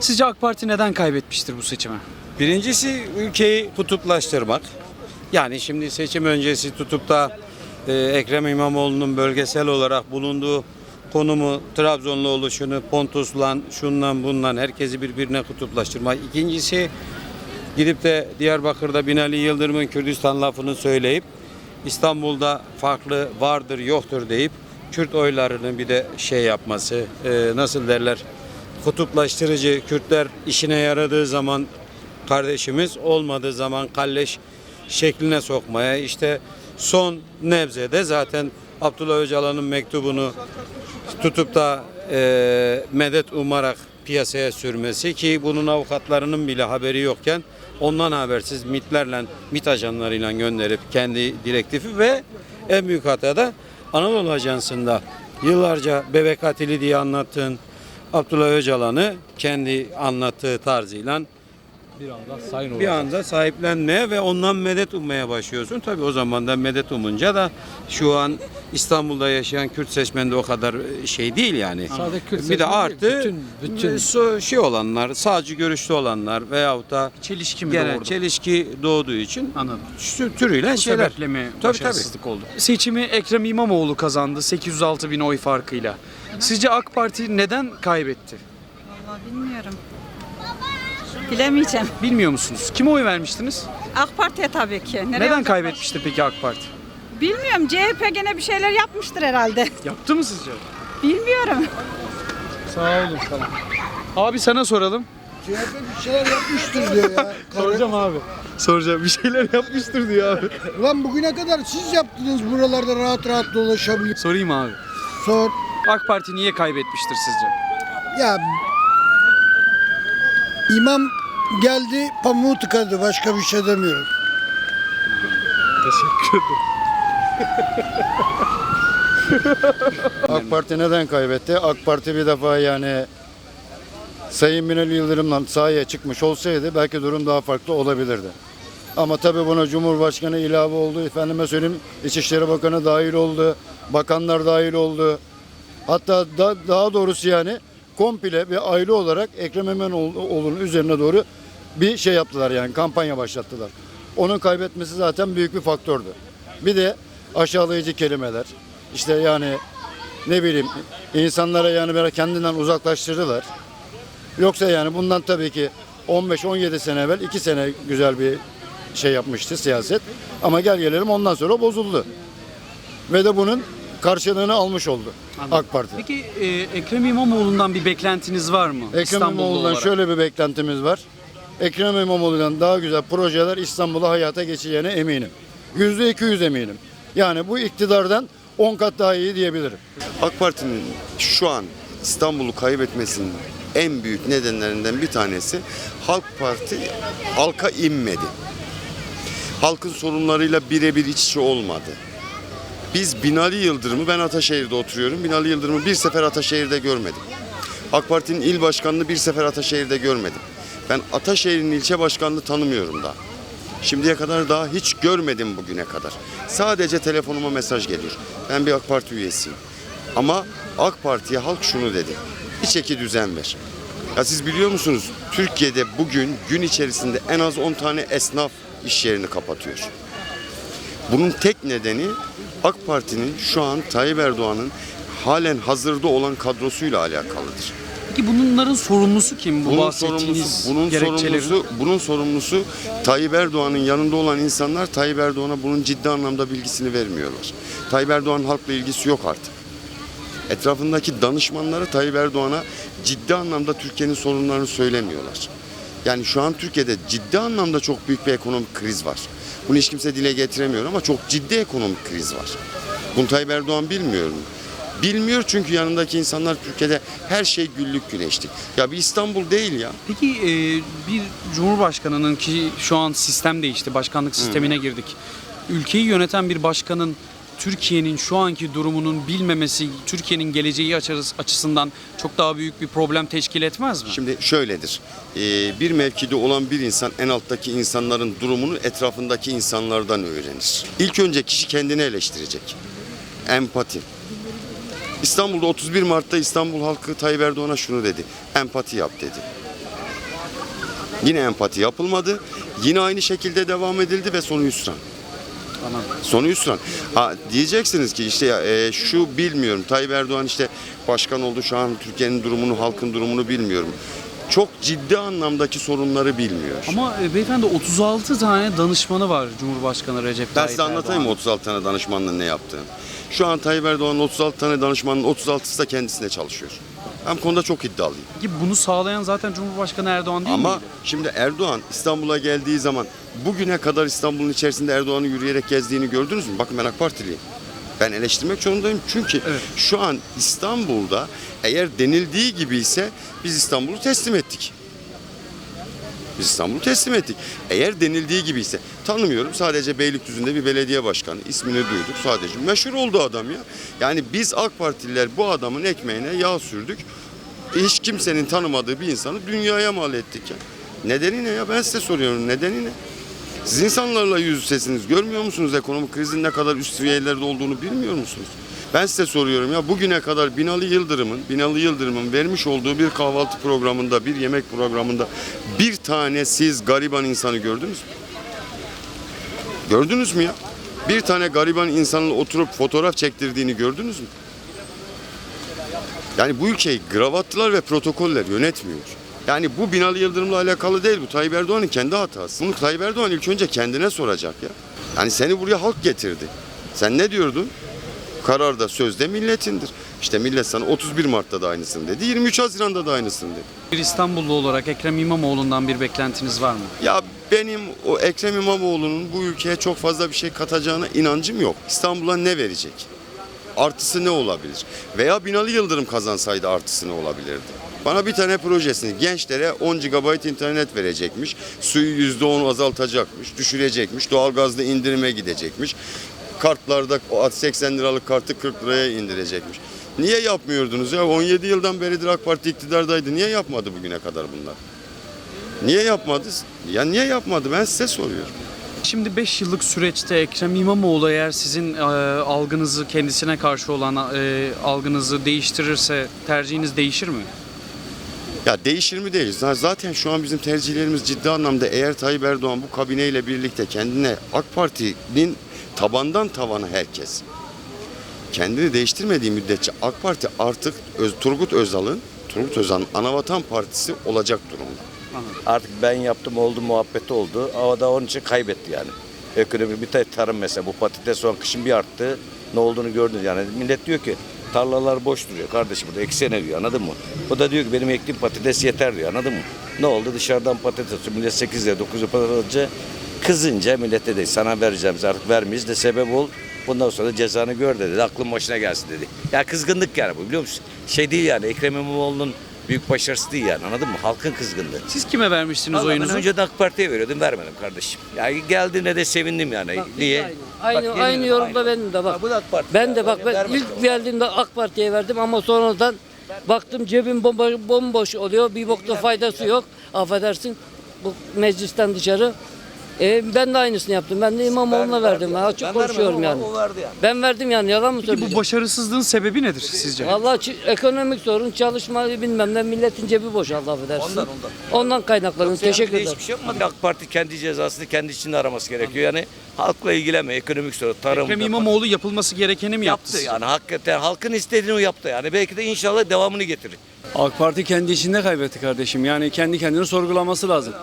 Sizce AK Parti neden kaybetmiştir bu seçimi? Birincisi ülkeyi kutuplaştırmak. Yani şimdi seçim öncesi tutup da e, Ekrem İmamoğlu'nun bölgesel olarak bulunduğu konumu, Trabzonlu oluşunu, Pontuslan, şundan bundan herkesi birbirine kutuplaştırmak. İkincisi gidip de Diyarbakır'da Binali Yıldırım'ın Kürdistan lafını söyleyip İstanbul'da farklı vardır yoktur deyip Kürt oylarını bir de şey yapması e, nasıl derler kutuplaştırıcı Kürtler işine yaradığı zaman kardeşimiz olmadığı zaman kalleş şekline sokmaya işte son nebzede zaten Abdullah Öcalan'ın mektubunu tutup da e, medet umarak piyasaya sürmesi ki bunun avukatlarının bile haberi yokken ondan habersiz MIT'lerle, MIT ajanlarıyla gönderip kendi direktifi ve en büyük hata da Anadolu Ajansı'nda yıllarca bebek katili diye anlattığın Abdullah Öcalan'ı kendi anlattığı tarzıyla Bir anda sayın bir anda sahiplenmeye ve ondan medet ummaya başlıyorsun. Tabii o zaman da medet umunca da şu an İstanbul'da yaşayan Kürt seçmen de o kadar şey değil yani. Sadece Kürt bir de artı bütün- bütün- so- şey olanlar, sağcı görüşlü olanlar veyahut da Çelişki mi genel doğurdu? çelişki doğduğu için Anladım. türüyle Bu şeyler. sebeple mi Tabii, başarısızlık oldu? Seçimi Ekrem İmamoğlu kazandı 806 bin oy farkıyla. Sizce AK Parti neden kaybetti? Vallahi bilmiyorum. Bilemeyeceğim. Bilmiyor musunuz? Kime oy vermiştiniz? AK Parti'ye tabii ki. Nereye Neden olacak? kaybetmişti peki AK Parti? Bilmiyorum. CHP gene bir şeyler yapmıştır herhalde. Yaptı mı sizce? Bilmiyorum. Sağ olun falan. Abi sana soralım. CHP bir şeyler yapmıştır diyor ya. Soracağım abi. Soracağım. Bir şeyler yapmıştır diyor abi. Ulan bugüne kadar siz yaptınız buralarda rahat rahat dolaşabilir. Sorayım abi. Sor. AK Parti niye kaybetmiştir sizce? Ya imam geldi pamuğu tıkadı başka bir şey demiyorum. Teşekkür ederim. AK Parti neden kaybetti? AK Parti bir defa yani Sayın Binali Yıldırım'la sahaya çıkmış olsaydı belki durum daha farklı olabilirdi. Ama tabii buna Cumhurbaşkanı ilave oldu. Efendime söyleyeyim İçişleri Bakanı dahil oldu. Bakanlar dahil oldu. Hatta da, daha doğrusu yani komple bir aile olarak Ekrem İmamoğlu'nun üzerine doğru bir şey yaptılar yani kampanya başlattılar. Onun kaybetmesi zaten büyük bir faktördü. Bir de aşağılayıcı kelimeler. İşte yani ne bileyim insanlara yani böyle kendinden uzaklaştırdılar. Yoksa yani bundan tabii ki 15-17 sene evvel 2 sene güzel bir şey yapmıştı siyaset. Ama gel gelelim ondan sonra bozuldu. Ve de bunun karşılığını almış oldu AK Parti. Peki e, Ekrem İmamoğlu'ndan bir beklentiniz var mı? Ekrem olarak? şöyle bir beklentimiz var. Ekrem İmamoğlu'dan daha güzel projeler İstanbul'a hayata geçeceğine eminim. Yüzde 200 eminim. Yani bu iktidardan 10 kat daha iyi diyebilirim. AK Parti'nin şu an İstanbul'u kaybetmesinin en büyük nedenlerinden bir tanesi Halk Parti halka inmedi. Halkın sorunlarıyla birebir iç içe olmadı. Biz Binali Yıldırım'ı, ben Ataşehir'de oturuyorum. Binali Yıldırım'ı bir sefer Ataşehir'de görmedim. AK Parti'nin il başkanını bir sefer Ataşehir'de görmedim. Ben Ataşehir'in ilçe başkanını tanımıyorum daha. Şimdiye kadar daha hiç görmedim bugüne kadar. Sadece telefonuma mesaj geliyor. Ben bir AK Parti üyesiyim. Ama AK Parti'ye halk şunu dedi. Bir çeki düzen ver. Ya siz biliyor musunuz? Türkiye'de bugün gün içerisinde en az 10 tane esnaf iş yerini kapatıyor. Bunun tek nedeni AK Parti'nin şu an Tayyip Erdoğan'ın halen hazırda olan kadrosuyla alakalıdır. Peki bunların sorumlusu kim bu Bunun bahsettiğiniz sorumlusu, bunun sorumlusu, bunun sorumlusu Tayyip Erdoğan'ın yanında olan insanlar Tayyip Erdoğan'a bunun ciddi anlamda bilgisini vermiyorlar. Tayyip Erdoğan'ın halkla ilgisi yok artık. Etrafındaki danışmanları Tayyip Erdoğan'a ciddi anlamda Türkiye'nin sorunlarını söylemiyorlar. Yani şu an Türkiye'de ciddi anlamda çok büyük bir ekonomik kriz var. Bunu hiç kimse dile getiremiyor ama çok ciddi ekonomik kriz var. Bunu Tayyip Erdoğan bilmiyor mu? Bilmiyor çünkü yanındaki insanlar Türkiye'de her şey güllük güneşlik. Ya bir İstanbul değil ya. Peki e, bir cumhurbaşkanının ki şu an sistem değişti, başkanlık sistemine girdik. Ülkeyi yöneten bir başkanın Türkiye'nin şu anki durumunun bilmemesi, Türkiye'nin geleceği açısından çok daha büyük bir problem teşkil etmez mi? Şimdi şöyledir. Ee, bir mevkide olan bir insan en alttaki insanların durumunu etrafındaki insanlardan öğrenir. İlk önce kişi kendini eleştirecek. Empati. İstanbul'da 31 Mart'ta İstanbul halkı Tayyip Erdoğan'a şunu dedi. Empati yap dedi. Yine empati yapılmadı. Yine aynı şekilde devam edildi ve sonu hüsran. Sonu hüsran. Ha diyeceksiniz ki işte ya, e, şu bilmiyorum. Tayyip Erdoğan işte başkan oldu şu an Türkiye'nin durumunu, halkın durumunu bilmiyorum. Çok ciddi anlamdaki sorunları bilmiyor. Ama e, beyefendi 36 tane danışmanı var Cumhurbaşkanı Recep Ben Tayyip size anlatayım mı Erdoğan'ın. 36 tane danışmanın ne yaptığını? Şu an Tayyip Erdoğan'ın 36 tane danışmanın 36'sı da kendisine çalışıyor. Ben konuda çok iddialıyım. Ki bunu sağlayan zaten Cumhurbaşkanı Erdoğan değil Ama miydi? şimdi Erdoğan İstanbul'a geldiği zaman bugüne kadar İstanbul'un içerisinde Erdoğan'ın yürüyerek gezdiğini gördünüz mü? Bakın ben AK Partiliyim. Ben eleştirmek zorundayım çünkü Evet. şu an İstanbul'da eğer denildiği gibi ise biz İstanbul'u teslim ettik. Biz İstanbul'u teslim ettik. Eğer denildiği gibi ise tanımıyorum sadece Beylikdüzü'nde bir belediye başkanı ismini duyduk sadece. Meşhur oldu adam ya. Yani biz AK Partililer bu adamın ekmeğine yağ sürdük. Hiç kimsenin tanımadığı bir insanı dünyaya mal ettik ya. Nedeni ne ya ben size soruyorum nedeni ne? Siz insanlarla yüz yüzesiniz. Görmüyor musunuz ekonomik krizin ne kadar üst seviyelerde olduğunu bilmiyor musunuz? Ben size soruyorum ya bugüne kadar Binali Yıldırım'ın Binali Yıldırım'ın vermiş olduğu bir kahvaltı programında, bir yemek programında bir tane siz gariban insanı gördünüz mü? Gördünüz mü ya? Bir tane gariban insanla oturup fotoğraf çektirdiğini gördünüz mü? Yani bu ülkeyi gravatlılar ve protokoller yönetmiyor. Yani bu Binali Yıldırım'la alakalı değil bu Tayyip Erdoğan'ın kendi hatası. Bunu Tayyip Erdoğan ilk önce kendine soracak ya. Yani seni buraya halk getirdi. Sen ne diyordun? Kararda sözde milletindir. İşte millet sana 31 Mart'ta da aynısını dedi. 23 Haziran'da da aynısını dedi. Bir İstanbullu olarak Ekrem İmamoğlu'ndan bir beklentiniz var mı? Ya benim o Ekrem İmamoğlu'nun bu ülkeye çok fazla bir şey katacağına inancım yok. İstanbul'a ne verecek? Artısı ne olabilir? Veya Binali Yıldırım kazansaydı artısı ne olabilirdi? Bana bir tane projesini gençlere 10 GB internet verecekmiş. Suyu %10 azaltacakmış, düşürecekmiş. Doğalgazda indirime gidecekmiş. Kartlarda o 80 liralık kartı 40 liraya indirecekmiş. Niye yapmıyordunuz ya? 17 yıldan beridir AK Parti iktidardaydı. Niye yapmadı bugüne kadar bunlar? Niye yapmadı? Ya niye yapmadı? Ben size soruyorum. Şimdi 5 yıllık süreçte Ekrem İmamoğlu eğer sizin e, algınızı kendisine karşı olan e, algınızı değiştirirse tercihiniz değişir mi? Ya değişir mi değil. Zaten şu an bizim tercihlerimiz ciddi anlamda eğer Tayyip Erdoğan bu kabineyle birlikte kendine AK Parti'nin tabandan tavana herkes kendini değiştirmediği müddetçe AK Parti artık Öz, Turgut Özal'ın Turgut Özal'ın Anavatan Partisi olacak durumda. Artık ben yaptım oldu muhabbeti oldu. Havada onun için kaybetti yani. Ekonomi bir tarım mesela bu patates son kışın bir arttı. Ne olduğunu gördünüz yani. Millet diyor ki tarlalar boş duruyor kardeşim burada eksene diyor anladın mı? Bu da diyor ki benim ektiğim patates yeter diyor anladın mı? Ne oldu dışarıdan patates millet 8 lira 9 lira patates kızınca millete de sana vereceğimiz artık vermeyiz de sebep ol. Bundan sonra cezanı gör dedi. Aklın başına gelsin dedi. Ya kızgınlık yani bu biliyor musun? Şey değil yani Ekrem İmamoğlu'nun büyük başarısı değil yani anladın mı? Halkın kızgınlığı. Siz kime vermiştiniz Vallahi oyunuzu? Ben önce de AK Parti'ye veriyordum vermedim kardeşim. Yani geldiğinde de sevindim yani. Niye? Aynı, Bak, aynı yorumda aynı. benim de bak. Ha, bu da AK Parti. Ben de bak ben ilk geldiğimde AK Parti'ye verdim ama sonradan baktım cebim bomba, bomboş oluyor. Bir bokta faydası yok. Affedersin bu meclisten dışarı. E, ben de aynısını yaptım. Ben de İmamoğlu'na verdim. Ben açık Ben konuşuyorum yani. verdi yani. Ben verdim yani yalan mı Peki bu söyleyeceğim? başarısızlığın sebebi nedir sizce? Vallahi çi- ekonomik sorun, çalışma bilmem ne milletin cebi boşaldı affedersin. Ondan, ondan. Ondan kaynaklanıyor. Teşekkür ederim. Hiçbir şey yapmadı. AK Parti kendi cezasını kendi içinde araması gerekiyor. Yani halkla ilgilenme, ekonomik sorun, tarım. Ekrem İmamoğlu yapılması gerekeni mi yaptı? yaptı yani hakikaten halkın istediğini o yaptı yani. Belki de inşallah devamını getirir. AK Parti kendi içinde kaybetti kardeşim. Yani kendi kendini sorgulaması lazım.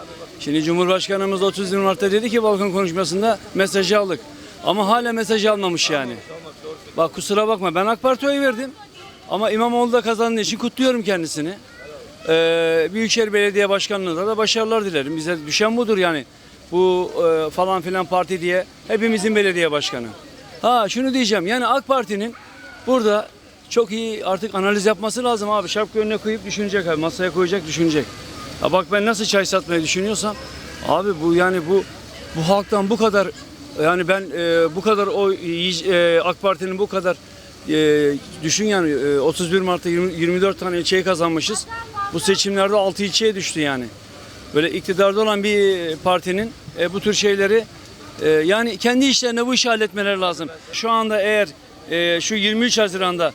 Şimdi Cumhurbaşkanımız 30 Mart'ta dedi ki balkon konuşmasında mesajı aldık. Ama hala mesajı almamış yani. Bak kusura bakma ben AK Parti'ye oy verdim. Ama İmamoğlu da kazandığı için kutluyorum kendisini. Ee, Büyükşehir Belediye Başkanlığı'nda da başarılar dilerim. Bize düşen budur yani. Bu e, falan filan parti diye hepimizin belediye başkanı. Ha şunu diyeceğim yani AK Parti'nin burada çok iyi artık analiz yapması lazım abi. Şapka önüne koyup düşünecek abi. Masaya koyacak düşünecek. Ha bak ben nasıl çay satmayı düşünüyorsam abi bu yani bu bu halktan bu kadar yani ben e, bu kadar o e, AK Parti'nin bu kadar e, düşün yani e, 31 Mart'ta 20, 24 tane ilçeyi kazanmışız. Bu seçimlerde 6 ilçeye düştü yani. Böyle iktidarda olan bir partinin e, bu tür şeyleri e, yani kendi işlerine bu işi halletmeleri lazım. Şu anda eğer e, şu 23 Haziran'da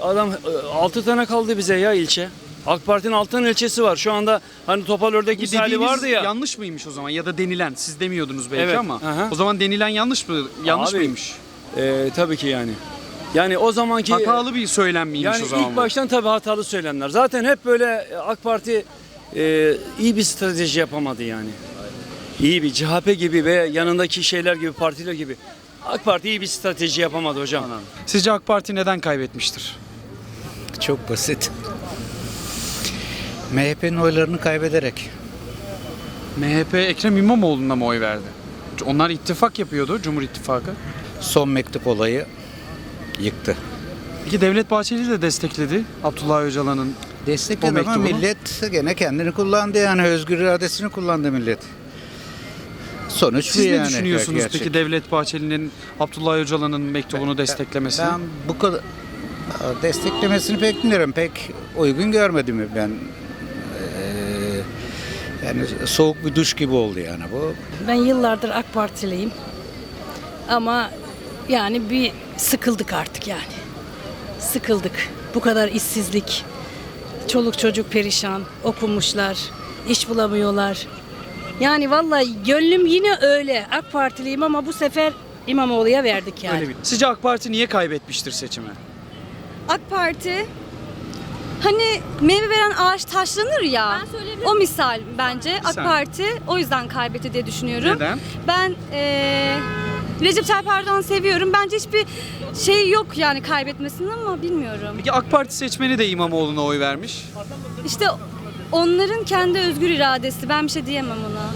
adam 6 tane kaldı bize ya ilçe. AK Parti'nin altın ilçesi var. Şu anda hani Topal Ördek Bu misali vardı ya. yanlış mıymış o zaman ya da denilen siz demiyordunuz belki Evet, ama aha. o zaman denilen yanlış mı yanlış Abi, mıymış? Ee, tabii ki yani. Yani o zamanki Hatalı bir söylem miymiş yani o zaman ilk bu? baştan tabii hatalı söylemler. Zaten hep böyle AK Parti e, iyi bir strateji yapamadı yani. İyi bir CHP gibi ve yanındaki şeyler gibi partiler gibi. AK Parti iyi bir strateji yapamadı hocam. Sizce AK Parti neden kaybetmiştir? Çok basit. MHP'nin oylarını kaybederek. MHP Ekrem İmamoğlu'na mı oy verdi? Onlar ittifak yapıyordu Cumhur İttifakı. Son mektup olayı yıktı. Peki Devlet Bahçeli de destekledi Abdullah Öcalan'ın Destekledi ama millet gene kendini kullandı yani özgür iradesini kullandı millet. Sonuç Siz bu ne yani. düşünüyorsunuz gerçek. peki Devlet Bahçeli'nin Abdullah Öcalan'ın mektubunu desteklemesini? Ben bu kadar desteklemesini pek bilmiyorum. Pek uygun görmedim ben. Yani soğuk bir duş gibi oldu yani bu. Ben yıllardır AK Partiliyim. Ama yani bir sıkıldık artık yani. Sıkıldık. Bu kadar işsizlik. Çoluk çocuk perişan. Okumuşlar. iş bulamıyorlar. Yani vallahi gönlüm yine öyle. AK Partiliyim ama bu sefer İmamoğlu'ya verdik yani. Öyle bir. Sizce AK Parti niye kaybetmiştir seçimi? AK Parti hani meyve veren ağaç taşlanır ya. o misal bence AK Sen. Parti o yüzden kaybetti diye düşünüyorum. Neden? Ben eee Recep Tayyip Erdoğan'ı seviyorum. Bence hiçbir şey yok yani kaybetmesinin ama bilmiyorum. Peki AK Parti seçmeni de İmamoğlu'na oy vermiş. İşte onların kendi özgür iradesi. Ben bir şey diyemem ona.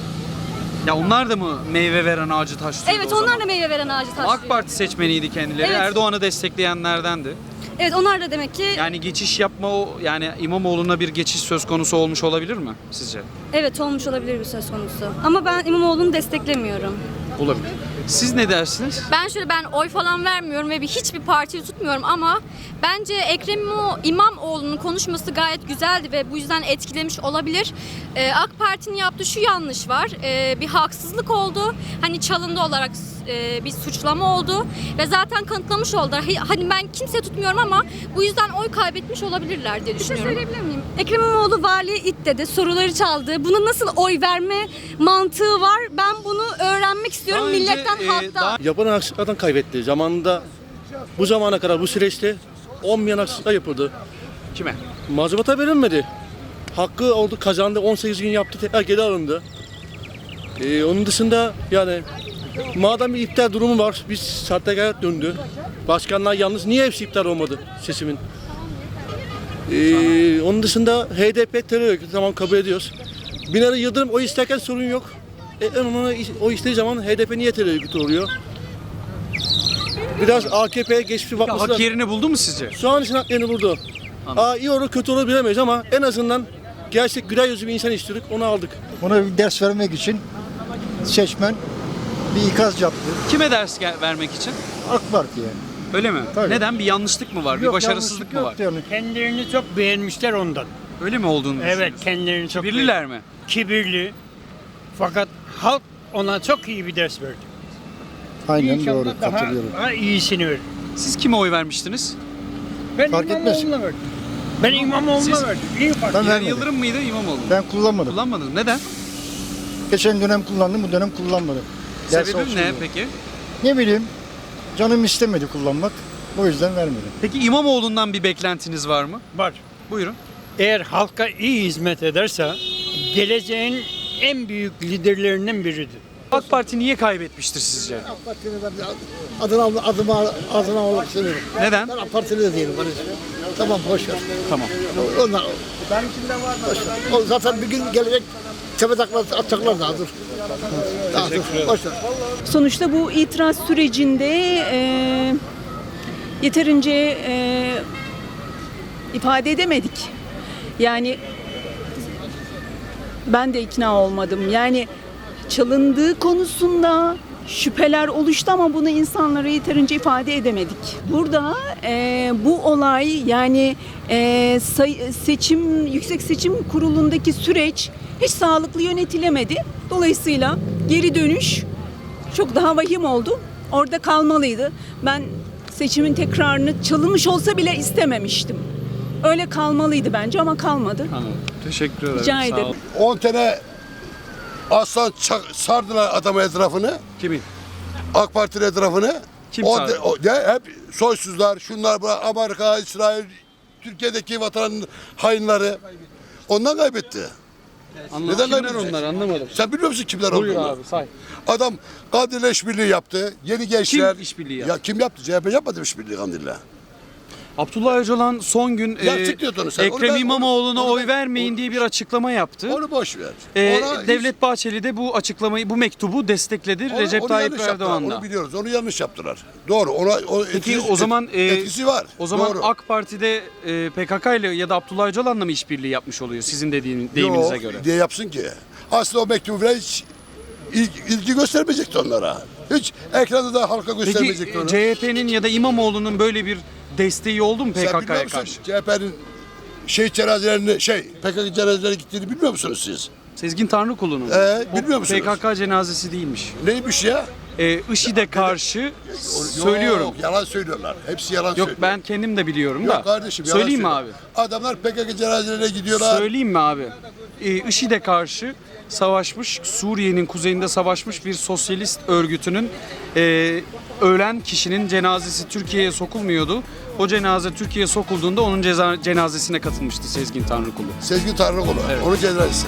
Ya onlar da mı meyve veren ağacı taşlıyordu Evet o onlar zaman? da meyve veren ağacı taşlıyor. AK Parti seçmeniydi kendileri. Evet. Erdoğan'ı destekleyenlerdendi. Evet onlar da demek ki Yani geçiş yapma o yani İmamoğlu'na bir geçiş söz konusu olmuş olabilir mi sizce? evet olmuş olabilir bir söz konusu. Ama ben İmamoğlu'nu desteklemiyorum. Olabilir. Siz ne dersiniz? Ben şöyle ben oy falan vermiyorum ve bir hiçbir partiyi tutmuyorum ama bence Ekrem İmamo- İmamoğlu'nun konuşması gayet güzeldi ve bu yüzden etkilemiş olabilir. Ee, AK Parti'nin yaptığı şu yanlış var. Ee, bir haksızlık oldu. Hani çalındı olarak e, bir suçlama oldu ve zaten kanıtlamış oldular. Hi- Hani ben kimse tutmuyorum ama bu yüzden oy kaybetmiş olabilirler diye Bir şey düşünüyorum. söyleyebilir miyim? Ekrem İmamoğlu valiye it dedi, soruları çaldı. Buna nasıl oy verme mantığı var? Ben bunu öğrenmek istiyorum Daha önce, milletten, e, halktan. daha- Yapılan haksızlıklardan kaybetti. Zamanında bu zamana kadar bu süreçte olmayan haksızlıklar yapıldı. Kime? Mazbata verilmedi. Hakkı oldu kazandı 18 gün yaptı tekrar geri alındı. Ee, onun dışında yani madem bir iptal durumu var biz sahtekarlık döndü. Başkanlar yalnız niye hepsi iptal olmadı sesimin? Ee, onun dışında HDP terör örgütü tamam kabul ediyoruz. Binali Yıldırım o isterken sorun yok. E, onu, o istediği zaman HDP niye terör örgütü oluyor? Biraz AKP'ye geçmiş Ya bakması hak lazım. yerini buldu mu sizce? Şu an için hak yerini buldu. Aa, iyi olur kötü olur bilemeyiz ama en azından gerçek güler yüzlü bir insan istiyorduk onu aldık. Ona bir ders vermek için seçmen bir ikaz yaptı. Kime ders gel- vermek için? AK Parti'ye. Öyle mi? Tabii. Neden? Bir yanlışlık mı var? bir Yok, başarısızlık yanlışlık mı var? Yani. Kendilerini çok beğenmişler ondan. Öyle mi olduğunu Evet düşünüyorsun? kendilerini çok Birliler mi? kibirli. Fakat halk ona çok iyi bir ders verdi. Aynen İnşallah doğru daha, katılıyorum. daha iyisini verir. Siz kime oy vermiştiniz? Ben Fark etmez. İmamoğlu'na verdim. Ben İmamoğlu'na Siz- verdim. İyi parti. Ben vermedim. Yıldırım mıydı İmamoğlu mu? Ben kullanmadım. Kullanmadınız. Neden? Geçen dönem kullandım, bu dönem kullanmadım. Ders olsun ne diye. peki? Ne bileyim, canım istemedi kullanmak. O yüzden vermedim. Peki İmamoğlu'ndan bir beklentiniz var mı? Var. Buyurun. Eğer halka iyi hizmet ederse geleceğin en büyük liderlerinden biridir. AK Parti niye kaybetmiştir sizce? Adına, adıma, adına olmak istemiyorum. Neden? Ben AK Partili de değilim. Tamam boş ver. Tamam. Onlar, Benim içimde var. O zaten bir gün gelecek tepedaklar atacaklar daha dur. Daha dur. Boş ver. Sonuçta bu itiraz sürecinde e, yeterince e, ifade edemedik. Yani ben de ikna olmadım. Yani çalındığı konusunda şüpheler oluştu ama bunu insanlara yeterince ifade edemedik. Burada e, bu olay yani e, say- seçim Yüksek Seçim Kurulu'ndaki süreç hiç sağlıklı yönetilemedi. Dolayısıyla geri dönüş çok daha vahim oldu. Orada kalmalıydı. Ben seçimin tekrarını çalınmış olsa bile istememiştim. Öyle kalmalıydı bence ama kalmadı. Anladım. Teşekkür ederim. Rica Sağ ederim. olun. 10 tane aslan çak- sardılar adamın etrafını. Kimin? AK Parti'nin etrafını. Kim O sardı? de- o- ne, hep soysuzlar, şunlar, bu Amerika, İsrail, Türkiye'deki vatan hainleri. Ondan kaybetti. Anladım. Neden Kimler kaybedecek? onlar anlamadım. Sen biliyor musun kimler Buyur olduğunu? abi say. Adam Kandil'le işbirliği yaptı. Yeni gençler. Kim işbirliği yaptı? Ya kim yaptı? CHP yapmadı mı işbirliği Kandil'le. Abdullah Öcalan son gün Ya e, sen. Onu Ekrem ben- İmamoğlu'na onu- onu oy ben- vermeyin onu- diye bir açıklama yaptı. Onu boş ver. E, Ona hiç- Devlet Bahçeli de bu açıklamayı, bu mektubu destekledi onu- Recep onu Tayyip yanlış yaptılar, Erdoğan'la. Onu biliyoruz. Onu yanlış yaptılar. Doğru. Ona, o Peki etkisi- o zaman e, etkisi var. O zaman Doğru. AK Parti'de e, PKK ile ya da Abdullah Öcalan'la mı işbirliği yapmış oluyor sizin dediğin deyiminize Yok, göre? diye yapsın ki. Aslında o mektubu hiç il- ilgi göstermeyecekti onlara. Hiç ekranda da halka Peki göstermeyecekti onu. CHP'nin ya da İmamoğlu'nun böyle bir desteği oldu mu Sen bilmiyor PKK'ya musun karşı? CHP'nin şehit cenazelerini, şey PKK cenazelerine gittiğini bilmiyor musunuz siz? Sezgin Tanrıkulu'nun. Ee, O bilmiyor musunuz? PKK cenazesi değilmiş. Neymiş ya? Ee, IŞİD'e karşı söylüyorum. Yok, yalan söylüyorlar. Hepsi yalan Yok söylüyor. ben kendim de biliyorum da. Yok kardeşim yalan Söyleyeyim mi abi? söylüyor. Adamlar PKK cenazelerine gidiyorlar. Söyleyeyim mi abi? Ee, IŞİD'e karşı savaşmış, Suriye'nin kuzeyinde savaşmış bir sosyalist örgütünün e, ölen kişinin cenazesi Türkiye'ye sokulmuyordu. O cenaze Türkiye'ye sokulduğunda onun ceza, cenazesine katılmıştı Sezgin Tanrıkulu. Sezgin Tanrıkulu. Evet. Onun cenazesi.